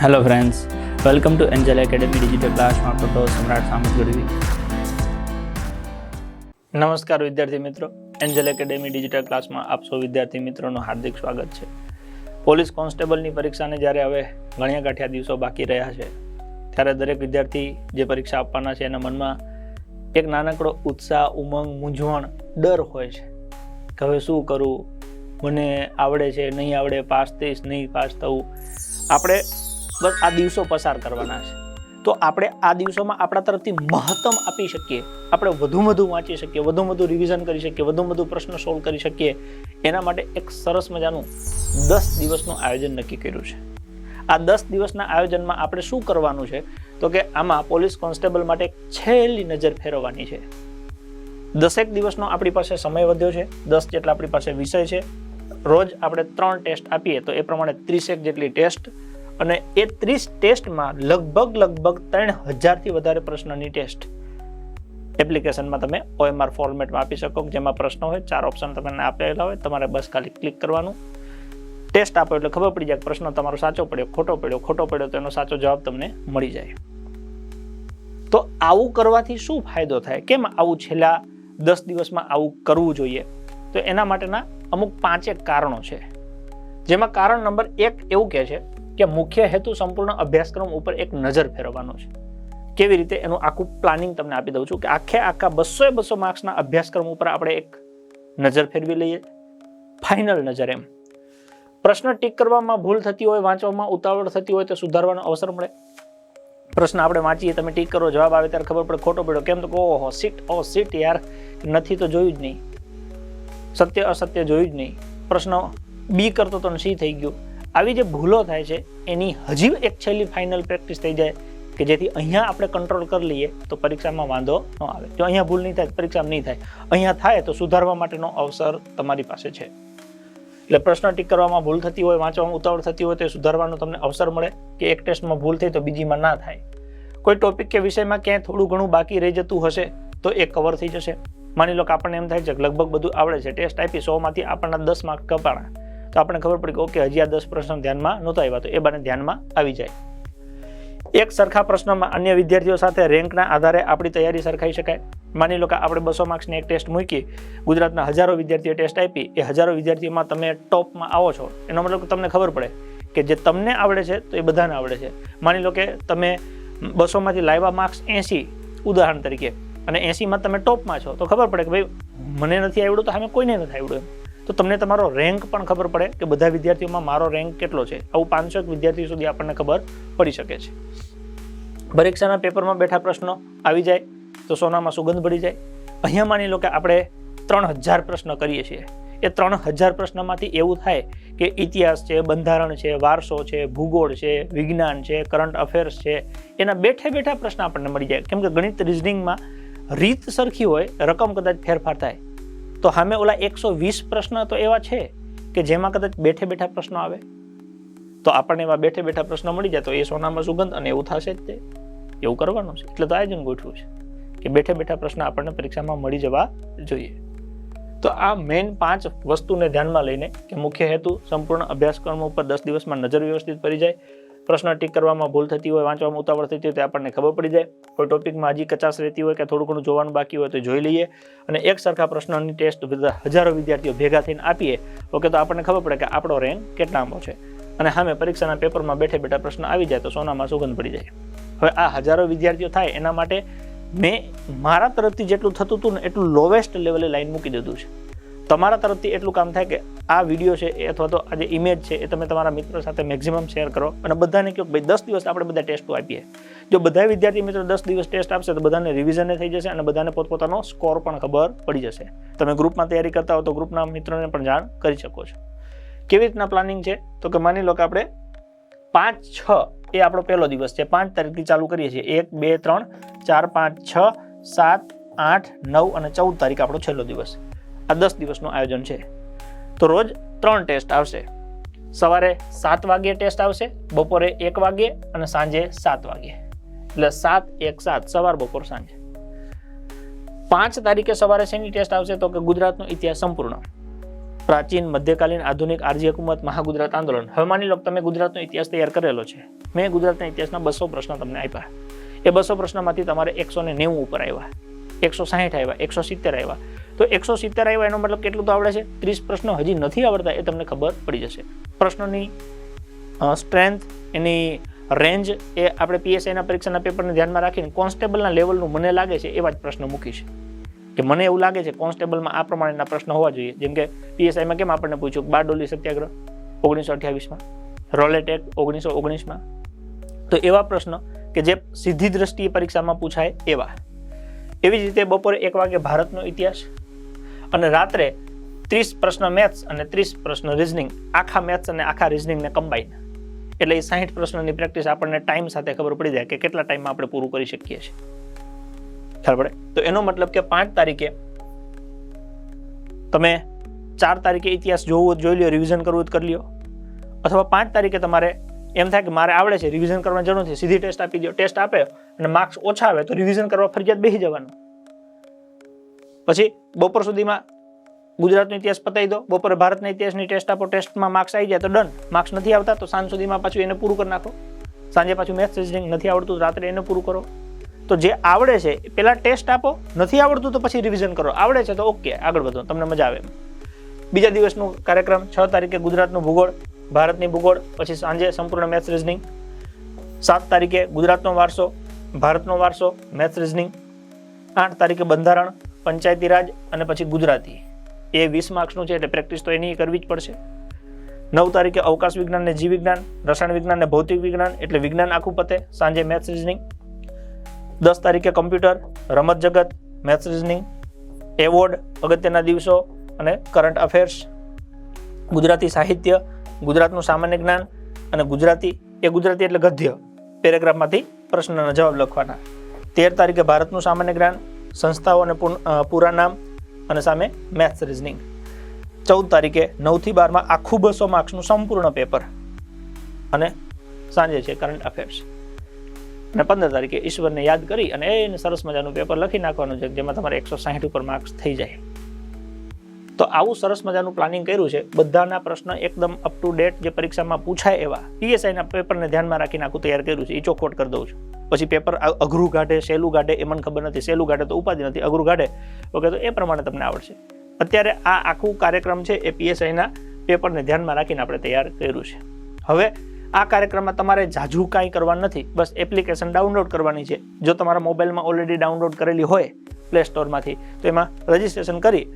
Hello friends welcome to Angel Academy digital ક્લાસમાં તો સમ્રાટ સામત ગઢવી નમસ્કાર, વિદ્યાર્થી મિત્રો. એન્જલ એકેડેમી ડિજિટલ ક્લાસમાં આપ સૌ વિદ્યાર્થી મિત્રોનું હાર્દિક સ્વાગત છે. પોલીસ કોન્સ્ટેબલની પરીક્ષાને જ્યારે હવે ગણ્યા ગાંઠ્યા દિવસો બાકી રહ્યા છે, ત્યારે દરેક વિદ્યાર્થી જે પરીક્ષા આપવાના છે એના મનમાં એક નાનકડો ઉત્સાહ, ઉમંગ, મૂંઝવણ, ડર હોય છે કે હવે શું કરવું મને આવડે છે, નહીં આવડે, પાસ થઈશ, નહીં પાસ થવું. આપણે બસ આ દિવસો પસાર કરવાના છે. તો આપણે આ દિવસોમાં આપણા તરફથી મહત્તમ આપી શકીએ. આપણે વધુ વધુ વાંચી શકીએ, વધુ વધુ રિવિઝન કરી શકીએ, વધુ વધુ પ્રશ્ન સોલ્વ કરી શકીએ. એના માટે એક સરસ મજાનું દસ દિવસનું આયોજન નક્કી કર્યું છે. આ દસ દિવસના આયોજનમાં આપણે શું કરવાનું છે? તો કે આમાં પોલીસ કોન્સ્ટેબલ માટે છેલ્લી નજર ફેરવવાની છે. દસેક દિવસનો આપણી પાસે સમય વધ્યો છે. દસ જેટલા આપણી પાસે વિષય છે. રોજ આપણે ત્રણ ટેસ્ટ આપીએ તો એ પ્રમાણે ત્રીસેક જેટલી ટેસ્ટ અને એ ત્રીસ ટેસ્ટમાં લગભગ લગભગ ત્રણ હજારથી વધારે પ્રશ્નની ટેસ્ટ એપ્લિકેશનમાં તમે ઓએમઆર ફોર્મેટમાં આપી શકો જેમાં પ્રશ્ન હોય, ચાર ઓપ્શન તમને આપેલા હોય, તમારે બસ ખાલી ક્લિક કરવાનું. ટેસ્ટ આપો એટલે ખબર પડી જાય કે પ્રશ્ન તમારો સાચો પડ્યો, ખોટો પડ્યો ખોટો પડ્યો, તો એનો સાચો જવાબ તમને મળી જાય. તો આવું કરવાથી શું ફાયદો થાય? કેમ આવું છેલ્લા દસ દિવસમાં આવું કરવું જોઈએ? તો એના માટેના અમુક પાંચેક કારણો છે. જેમાં કારણ નંબર એક એવું કહે છે કે મુખ્ય હેતુ સંપૂર્ણ અભ્યાસક્રમ ઉપર એક નજર ફેરવવાનો છે. કેવી રીતે એનું આખું પ્લાનિંગ તમને આપી દઉં છું કે આખે આખા બસો બસો માર્ક્સના અભ્યાસક્રમ ઉપર આપણે એક નજર ફેરવી લઈએ. ફાઇનલ નજર એમ. પ્રશ્ન ટીક કરવામાં ભૂલ થતી હોય, વાંચવામાં ઉતાવળ થતી હોય તો સુધારવાનો અવસર મળે. પ્રશ્ન આપણે વાંચીએ, તમે ટીક કરો, જવાબ આવે ત્યારે ખબર પડે, ખોટો પડ્યો, કેમ તો કહો, ઓહો સીટ ઓ સીટ યાર, નથી તો જોયું જ નહીં. સત્ય અસત્ય જોયું જ નહીં. પ્રશ્ન બી કરતો તો સી થઈ ગયું. આવી જે ભૂલો થાય છે, એની હજી એક છેલ્લી ફાઇનલ પ્રેક્ટિસ થઈ જાય કે જેથી અહીંયા આપણે કંટ્રોલ કરી લઈએ તો પરીક્ષામાં વાંધો ન આવે. જો અહીંયા ભૂલ નહીં થાય પરીક્ષામાં નહીં થાય. અહીંયા થાય તો સુધારવા માટેનો અવસર તમારી પાસે છે. એટલે પ્રશ્ન ટીક કરવામાં ભૂલ થતી હોય, વાંચવામાં ઉતાવળ થતી હોય તો એ સુધારવાનો તમને અવસર મળે કે એક ટેસ્ટમાં ભૂલ થઈ તો બીજીમાં ના થાય. કોઈ ટોપિક કે વિષયમાં ક્યાંય થોડું ઘણું બાકી રહી જતું હશે તો એ કવર થઈ જશે. માની લો કે આપણને એમ થાય છે કે લગભગ બધું આવડે છે. ટેસ્ટ આપી સોમાંથી આપણને દસ માર્ક કપાણા. તો આપણને ખબર પડી કે ઓકે, હજી આ દસ પ્રશ્ન ધ્યાનમાં નહોતા આવ્યા, તો એ બાને ધ્યાનમાં આવી જાય. એક સરખા પ્રશ્નમાં અન્ય વિદ્યાર્થીઓ સાથે રેન્કના આધારે આપણી તૈયારી સરખાઈ શકાય. માની લો કે આપણે બસો માર્ક્સની એક ટેસ્ટ મૂકી, ગુજરાતના હજારો વિદ્યાર્થીઓ ટેસ્ટ આપી, એ હજારો વિદ્યાર્થીઓમાં તમે ટોપમાં આવો છો. એનો મતલબ તમને ખબર પડે કે જે તમને આવડે છે, તો એ બધાને આવડે છે. માની લો કે તમે બસોમાંથી લાવ્યા માર્ક્સ એંસી, ઉદાહરણ તરીકે, અને એંસીમાં તમે ટોપમાં છો, તો ખબર પડે કે ભાઈ, મને નથી આવડ્યું તો સામે કોઈને નથી આવડ્યું એમ. તો તમને તમારો રેન્ક પણ ખબર પડે કે બધા વિદ્યાર્થીઓમાં મારો રેન્ક કેટલો છે. આવું પાંચસો વિદ્યાર્થીઓ સુધી આપણને ખબર પડી શકે છે. પરીક્ષાના પેપરમાં બેઠા પ્રશ્નો આવી જાય તો સોનામાં સુગંધ પડી જાય. અહીંયા માની લો કે આપણે ત્રણ હજાર પ્રશ્ન કરીએ છીએ. એ ત્રણ હજાર પ્રશ્નમાંથી એવું થાય કે ઇતિહાસ છે, બંધારણ છે, વારસો છે, ભૂગોળ છે, વિજ્ઞાન છે કરંટ અફેર્સ છે, એના બેઠે બેઠા પ્રશ્ન આપણને મળી જાય. કેમ કે ગણિત રિઝનિંગમાં રીત સરખી હોય, રકમ કદાચ ફેરફાર થાય. તો સામે ઓલા એકસો વીસ પ્રશ્ન તો એવા છે કે જેમાં કદાચ બેઠે બેઠા પ્રશ્નો આવે? તો આપણને એવા બેઠે બેઠા પ્રશ્નો મળી જાય તો એ સોનામાં સુગંધ અને એવું થશે જ તે. એવું કરવાનું છે. એટલે તો આયોજન ગોઠવું છે કે બેઠે બેઠા પ્રશ્ન આપણને પરીક્ષામાં મળી જવા જોઈએ. તો આ મેઇન પાંચ વસ્તુને ધ્યાનમાં લઈને કે મુખ્ય હેતુ સંપૂર્ણ અભ્યાસક્રમ ઉપર દસ દિવસમાં નજર વ્યવસ્થિત પડી જાય પ્રશ્ન ટીક કરવામાં ભૂલ થતી હોય, વાંચવામાં ઉતાવળ થતી હોય તો આપણને ખબર પડી જાય. કોઈ ટોપિકમાં હજી કચાશ રહેતી હોય કે થોડું ઘણું જોવાનું બાકી હોય તો જોઈ લઈએ અને એક સરખા પ્રશ્નની ટેસ્ટ હજારો વિદ્યાર્થીઓ ભેગા થઈને આપીએ, ઓકે, તો આપણને ખબર પડે કે આપણો રેન્ક કેટલામો છે. અને સામે પરીક્ષાના પેપરમાં બેઠે બેઠા પ્રશ્ન આવી જાય તો સોનામાં સુગંધ પડી જાય. હવે આ હજારો વિદ્યાર્થીઓ થાય એના માટે મેં મારા તરફથી જેટલું થતું હતું ને એટલું લોવેસ્ટ લેવલે લાઈન મૂકી દીધું છે. તમારા તરફથી એટલું કામ થાય કે આ વીડિયો છે એ અથવા તો આ જે ઇમેજ છે એ તમે તમારા મિત્રો સાથે મેક્ઝિમમ શેર કરો અને બધાને કહો ભાઈ, દસ દિવસ આપણે બધા ટેસ્ટો આપીએ. જો બધા વિદ્યાર્થી મિત્રો દસ દિવસ ટેસ્ટ આપશે તો બધાને રિવિઝન થઈ જશે અને બધાને પોતપોતાનો સ્કોર પણ ખબર પડી જશે. તમે ગ્રુપમાં તૈયારી કરતા હો તો ગ્રુપના મિત્રોને પણ જાણ કરી શકો છો. કેવી રીતના પ્લાનિંગ છે? તો કે માની લો કે આપણે પાંચ, છ એ આપણો પહેલો દિવસ છે. પાંચ તારીખથી ચાલુ કરીએ છીએ. એક, બે, ત્રણ, ચાર, પાંચ, છ, સાત, આઠ, નવ અને ચૌદ તારીખ આપણો છેલ્લો દિવસ. આ દસ દિવસનું આયોજન છે. તો રોજ ત્રણ ટેસ્ટ આવશે. સવારે સાત વાગ્યે ટેસ્ટ આવશે, બપોરે એક વાગ્યે અને સાંજે સાત વાગ્યે. એટલે સાત, એક, સાત, સવાર, બપોર, સાંજે. પાંચ તારીખે સવારે શેની ટેસ્ટ આવશે તો કે ગુજરાતનો ઇતિહાસ સંપૂર્ણ. પ્રાચીન, મધ્યકાલીન, આધુનિક, આરજી હકુમત, મહાગુજરાત આંદોલન. હવે માની લો તમે ગુજરાતનો ઇતિહાસ તૈયાર કરેલો છે. મેં ગુજરાતના ઇતિહાસના બસો પ્રશ્ન તમને આપ્યા. એ બસો પ્રશ્નમાંથી તમારે એકસો ને નેવું ઉપર આવ્યા. એકસો સાહીઠ આવ્યા, એકસો સિત્તેર આવ્યા. તો એકસો સિત્તેર આવ્યા એનો મતલબ કેટલું તો આવડે છે? ત્રીસ પ્રશ્નો હજી નથી આવડતા એ તમને ખબર પડી જશે. પ્રશ્નોની સ્ટ્રેન્થ એની રેન્જ એ આપણે પીએસઆઈના પરીક્ષાના પેપરને ધ્યાનમાં રાખીને કોન્સ્ટેબલના લેવલનું મને લાગે છે એવા જ પ્રશ્ન મૂકીશ કે મને એવું લાગે છે કોન્સ્ટેબલમાં આ પ્રમાણેના પ્રશ્ન હોવા જોઈએ. જેમ કે પીએસઆઈમાં કેમ આપણને પૂછ્યું? બારડોલી સત્યાગ્રહ, ઓગણીસો અઠ્યાવીસમાં. રોલેટેક, ઓગણીસો ઓગણીસમાં. તો એવા પ્રશ્ન કે જે સીધી દ્રષ્ટિએ પરીક્ષામાં પૂછાય એવા. એવી જ રીતે બપોરે એક વાગે ભારતનો ઇતિહાસ અને રાત્રે ત્રીસ પ્રશ્ન મેથ્સ અને ત્રીસ પ્રશ્ન રિઝનિંગ આખા મેથ્સ અને આખા રિઝનિંગને કમ્બાઈન એટલે એ સાહીઠ પ્રશ્નની પ્રેક્ટિસ આપણને ટાઈમ સાથે ખબર પડી જાય કે કેટલા ટાઈમમાં આપણે પૂરું કરી શકીએ છીએ. ખ્યાલ પડે? તો એનો મતલબ કે પાંચ તારીખે તમે ચાર તારીખે ઇતિહાસ જોવું, જોઈ લ્યો રિવિઝન કરવું જ કરી લ્યો. અથવા પાંચ તારીખે તમારે એમ થાય કે મારે આવડે છે રિવિઝન કરવાની જરૂર નથી, સીધી ટેસ્ટ આપી દો ટેસ્ટ આપે અને માર્ક્સ ઓછા આવે તો રિવિઝન કરવા ફરજિયાત બેસી જવાનું. પછી બપોર સુધીમાં ગુજરાતનો ઇતિહાસ પતાવી દો. બપોરે ભારતના ઇતિહાસની ટેસ્ટ આપો. ટેસ્ટમાં માર્ક્સ આવી જાય તો ડન માર્ક્સ નથી આવતા તો સાંજ સુધીમાં પાછું એને પૂરું કરી નાખો. સાંજે પાછું મેથ્સ રિઝનિંગ નથી આવડતું, રાત્રે એને પૂરું કરો. તો જે આવડે છે પહેલાં ટેસ્ટ આપો. નથી આવડતું તો પછી રિવિઝન કરો. આવડે છે તો ઓકે આગળ વધો. તમને મજા આવે બીજા દિવસનું કાર્યક્રમ, છ તારીખે ગુજરાતનું ભૂગોળ, ભારતની ભૂગોળ, પછી સાંજે સંપૂર્ણ મેથ્સ રિઝનિંગ સાત તારીખે ગુજરાતનો વારસો, ભારતનો વારસો મેથ્સ રિઝનિંગ આઠ તારીખે બંધારણ પંચાયતી રાજ અને પછી ગુજરાતી. એ વીસ માર્ક્સનું છે એટલે પ્રેક્ટિસ તો એની કરવી જ પડશે. નવ તારીખે અવકાશ વિજ્ઞાન ને જીવ વિજ્ઞાન, રસાયણ વિજ્ઞાન ને ભૌતિક વિજ્ઞાન એટલે વિજ્ઞાન આખું પતે સાંજે મેથ્સ રિઝનિંગ દસ તારીખે કમ્પ્યુટર રમત જગત મેથ્સ રિઝનિંગ એવોર્ડ અગત્યના દિવસો અને કરંટ અફેર્સ ગુજરાતી સાહિત્ય, ગુજરાતનું સામાન્ય જ્ઞાન અને ગુજરાતી, એ ગુજરાતી એટલે ગદ્ય. પેરેગ્રાફમાંથી પ્રશ્નના જવાબ લખવાના. તેર તારીખે ભારતનું સામાન્ય જ્ઞાન સંસ્થાઓ અને પૂરા નામ અને સામે મેથ્સ રિઝનિંગ ચૌદ તારીખે નવથી બારમાં આખું બસો માર્ક્સનું સંપૂર્ણ પેપર અને સાંજે છે કરંટ અફેર્સ અને પંદર તારીખે ઈશ્વરને યાદ કરી અને એને સરસ મજાનું પેપર લખી નાખવાનું છે, જેમાં તમારે એકસો સાહીઠ ઉપર માર્ક્સ થઈ જાય. તો આવું સરસ મજાનું પ્લાનિંગ કર્યું છે. બધાના પ્રશ્ન એકદમ અપ ટુ ડેટ જે પરીક્ષામાં પૂછાય એવા પીએસઆઈના પેપરને ધ્યાનમાં રાખીને આખું તૈયાર કર્યું છે. એ ચોખવટ કરી દઉં છું. પછી પેપર અઘરું કાઢે, સહેલું કાઢે, એ મને ખબર નથી. સહેલું કાઢે તો ઉપાધિ નથી. અઘરું કાઢે ઓકે તો એ પ્રમાણે તમને આવડશે. અત્યારે આ આખું કાર્યક્રમ છે એ પીએસઆઈના પેપરને ધ્યાનમાં રાખીને આપણે તૈયાર કર્યું છે. હવે આ કાર્યક્રમમાં તમારે ઝાઝું કાંઈ કરવાનું નથી. બસ એપ્લિકેશન ડાઉનલોડ કરવાની છે. જો તમારા મોબાઈલમાં ઓલરેડી ડાઉનલોડ કરેલી હોય પ્લે સ્ટોરમાંથી તો એમાં રજિસ્ટ્રેશન કરી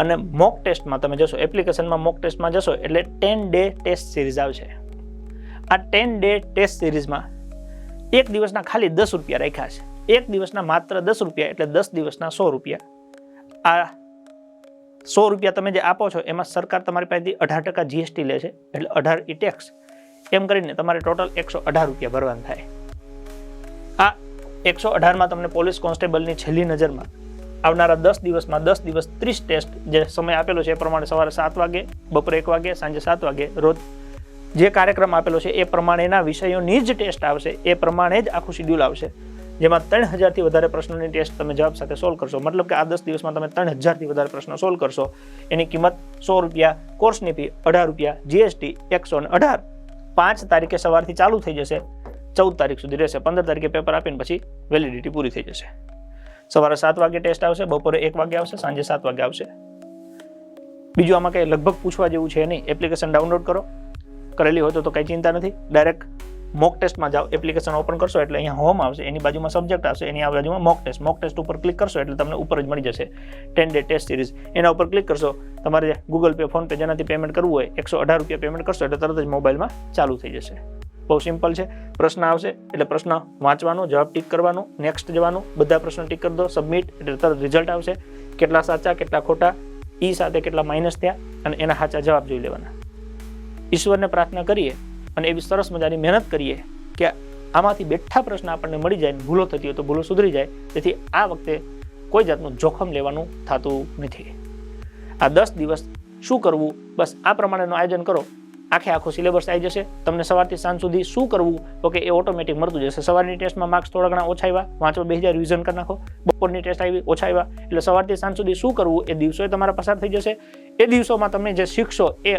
અને મોક ટેસ્ટમાં તમે જશો એપ્લિકેશનમાં મોક ટેસ્ટમાં જશો, એટલે ટેન ડે ટેસ્ટ સિરીઝ આવશે. આ ટેન ડે ટેસ્ટ સિરીઝમાં એક દિવસના ખાલી દસ રૂપિયા રાખ્યા છે. એક દિવસના માત્ર દસ રૂપિયા, એટલે દસ દિવસના સો રૂપિયા. આ સો રૂપિયા તમે જે આપો છો, એમાં સરકાર તમારી પાસેથી અઢાર ટકા જીએસટી લે છે, એટલે અઢાર ઈ ટેક્સ એમ કરીને તમારે ટોટલ એકસો અઢાર રૂપિયા ભરવાના થાય. આ એકસો અઢારમાં તમને પોલીસ કોન્સ્ટેબલની છેલ્લી નજરમાં આવનારા દસ દિવસમાં દસ દિવસ ત્રીસ ટેસ્ટ જે સમય આપેલો છે એ પ્રમાણે સવારે સાત વાગે, બપોરે એક વાગે, સાંજે સાત વાગે, રોજ જે કાર્યક્રમ આપેલો છે એ પ્રમાણેના વિષયોની જ ટેસ્ટ આવશે, એ પ્રમાણે જ આખું શિડ્યુલ આવશે. જેમાં ત્રણ હજારથી વધારે પ્રશ્નોની ટેસ્ટ તમે જવાબ સાથે સોલ્વ કરશો. મતલબ કે આ દસ દિવસમાં તમે ત્રણ હજારથી વધારે પ્રશ્નો સોલ્વ કરશો. એની કિંમત સો રૂપિયા કોર્સની ફી અઢાર રૂપિયા જીએસટી એકસો ને અઢાર. પાંચ તારીખે સવારથી ચાલુ થઈ જશે. ચૌદ તારીખ સુધી રહેશે. પંદર તારીખે પેપર આપીને પછી વેલિડિટી પૂરી થઈ જશે. સવારે સાત વાગે ટેસ્ટ આવશે, બપોરે એક વાગે આવશે, સાંજે સાત વાગે આવશે. બીજું આમાં કંઈ લગભગ પૂછવા જેવું છે નહીં. એપ્લિકેશન ડાઉનલોડ કરો. કરેલી હોય તો કંઈ ચિંતા નથી. ડાયરેક્ટ મોક ટેસ્ટમાં જાઓ. એપ્લિકેશન ઓપન કરશો એટલે અહીંયા હોમ આવશે. એની બાજુમાં સબ્જેક્ટ આવશે. એની આ બાજુમાં મોક ટેસ્ટ મોક ટેસ્ટ ઉપર ક્લિક કરશો એટલે તમને ઉપર જ મળી જશે. ટેન ડે ટેસ્ટ સિરીઝ એના ઉપર ક્લિક કરશો. તમારે ગૂગલ પે ફોનપે જેનાથી પેમેન્ટ કરવું હોય, એકસો અઢાર રૂપિયા પેમેન્ટ કરશો એટલે તરત જ મોબાઈલમાં ચાલુ થઈ જશે. બહુ સિમ્પલ છે. પ્રશ્ન આવશે એટલે પ્રશ્ન વાંચવાનો, જવાબ ટીક કરવાનો નેક્સ્ટ જવાનું, બધા પ્રશ્નો ટીક કરી દો સબમિટ એટલે તરત રિઝલ્ટ આવશે. કેટલા સાચા, કેટલા ખોટા ઈ સાથે કેટલા માઇનસ થયા અને એના સાચા જવાબ જોઈ લેવાના. ઈશ્વરને પ્રાર્થના કરીએ અને એવી સરસ મજાની મહેનત કરીએ કે આમાંથી બેઠા પ્રશ્ન આપણને મળી જાય ભૂલો થતી હોય તો ભૂલો સુધરી જાય. તેથી આ વખતે કોઈ જાતનું જોખમ લેવાનું થતું નથી. આ દસ દિવસ શું કરવું? બસ આ પ્રમાણેનું આયોજન કરો. આખે આખો સિલેબસ આવી જશે. તમને સવારથી સાંજ સુધી શું કરવું? તો કે એ ઓટોમેટિક મળતું જશે. સવારની ટેસ્ટમાં માર્ક્સ થોડા ઘણા ઓછા આવ્યા. વાંચવા બે હજાર રિવિઝન કરી નાખો. બપોરની ટેસ્ટ આવી, ઓછા આવ્યા. એટલે સવારથી સાંજ સુધી શું કરવું? એ દિવસોએ તમારા પસાર થઈ જશે. એ દિવસોમાં તમે જે શીખશો એ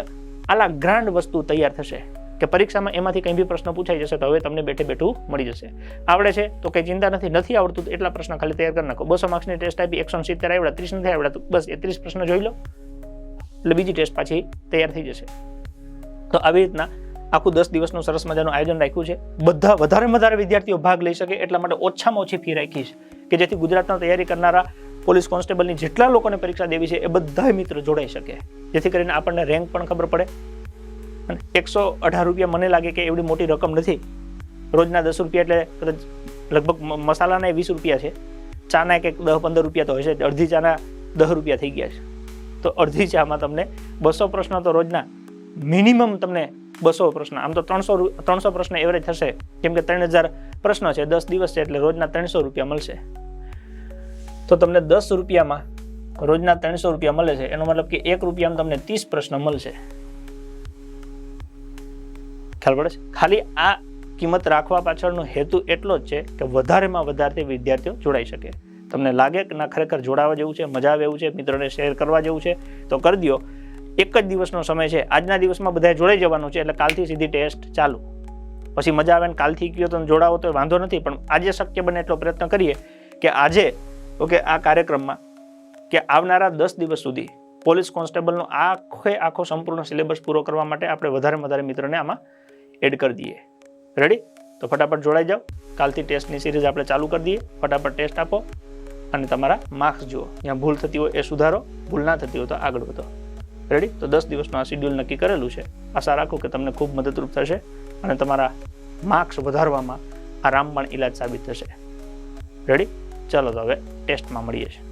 આલા ગ્રાન્ડ વસ્તુ તૈયાર થશે. કે પરીક્ષામાં એમાંથી કંઈ બી પ્રશ્ન પૂછાઈ જશે તો હવે તમને બેઠે બેઠું મળી જશે. આવડે છે તો કંઈ ચિંતા નથી નથી આવડતું એટલા પ્રશ્ન ખાલી તૈયાર કરી નાખો. બસો માર્ક્સની ટેસ્ટ આપી, એકસો સિત્તેર આવડ્યા ત્રીસ નથી આવડ્યા તો બસ, એ ત્રીસ પ્રશ્ન જોઈ લો. એટલે બીજી ટેસ્ટ પાછી તૈયાર થઈ જશે. તો આવી રીતના આખું દસ દિવસનું સરસ મજાનું આયોજન રાખ્યું છે. બધા વધારે વધારે વિદ્યાર્થીઓ ભાગ લઈ શકે એટલા માટે ઓછામાં ઓછી ફી રાખી છે. કે જેથી ગુજરાતમાં તૈયારી કરનારા પોલીસ કોન્સ્ટેબલની જેટલા લોકોને પરીક્ષા દેવી છે એ બધા મિત્રો જોડાઈ શકે. જેથી કરીને આપણને રેન્ક પણ ખબર પડે. અને એકસો અઢાર રૂપિયા મને લાગે કે એવડી મોટી રકમ નથી. રોજના દસ રૂપિયા એટલે કદાચ લગભગ મસાલાના વીસ રૂપિયા છે. ચાના એક દસ પંદર રૂપિયા તો હોય છે અડધી ચાના દસ રૂપિયા થઈ ગયા છે. તો અડધી ચામાં તમને બસો પ્રશ્નો તો રોજના મિનિમમ તમને બસો પ્રશ્ન, આમ તો ત્રણસો ત્રણસો પ્રશ્ન એવરેજ થશે કેમ કે ત્રણ હજાર પ્રશ્ન છે, દસ દિવસ છે એટલે રોજના ત્રણસો રૂપિયા મળશે. તો તમને દસ રૂપિયામાં રોજના ત્રણસો રૂપિયા મળે છે, એનો મતલબ કે એક રૂપિયામાં તમને ત્રીસ પ્રશ્ન મળશે. ખ્યાલ પડે છે? ખાલી આ કિંમત રાખવા પાછળનો હેતુ એટલો જ છે કે વધારેમાં વધારે વિદ્યાર્થીઓ જોડાઈ શકે. તમને લાગે કે ના, ખરેખર જોડાવા જેવું છે, મજા આવે એવું છે, મિત્રોને શેર કરવા જેવું છે, તો કરી દો એક જ દિવસનો સમય છે. આજના દિવસમાં બધાએ જોડાઈ જવાનું છે એટલે કાલથી સીધી ટેસ્ટ ચાલુ. પછી મજા આવે ને કાલથી કયો તો જોડાવો તો વાંધો નથી, પણ આજે શક્ય બને એટલો પ્રયત્ન કરીએ કે આજે, ઓકે, આ કાર્યક્રમમાં કે આવનારા દસ દિવસ સુધી પોલીસ કોન્સ્ટેબલનો આખે આખો સંપૂર્ણ સિલેબસ પૂરો કરવા માટે આપણે વધારે વધારે મિત્રોને આમાં એડ કરી દઈએ. રેડી તો ફટાફટ જોડાઈ જાઓ. કાલથી ટેસ્ટની સિરીઝ આપણે ચાલુ કરી દઈએ. ફટાફટ ટેસ્ટ આપો અને તમારા માર્ક્સ જુઓ. જ્યાં ભૂલ થતી હોય એ સુધારો, ભૂલ ના થતી હોય તો આગળ વધો. રેડી તો દસ દિવસનું આ શિડ્યુલ નક્કી કરેલું છે. આશા રાખું કે તમને ખૂબ મદદરૂપ થશે અને તમારા માર્ક્સ વધારવામાં આ રામબાણ ઇલાજ સાબિત થશે. રેડી ચાલો તો હવે ટેસ્ટમાં મળીએ છીએ.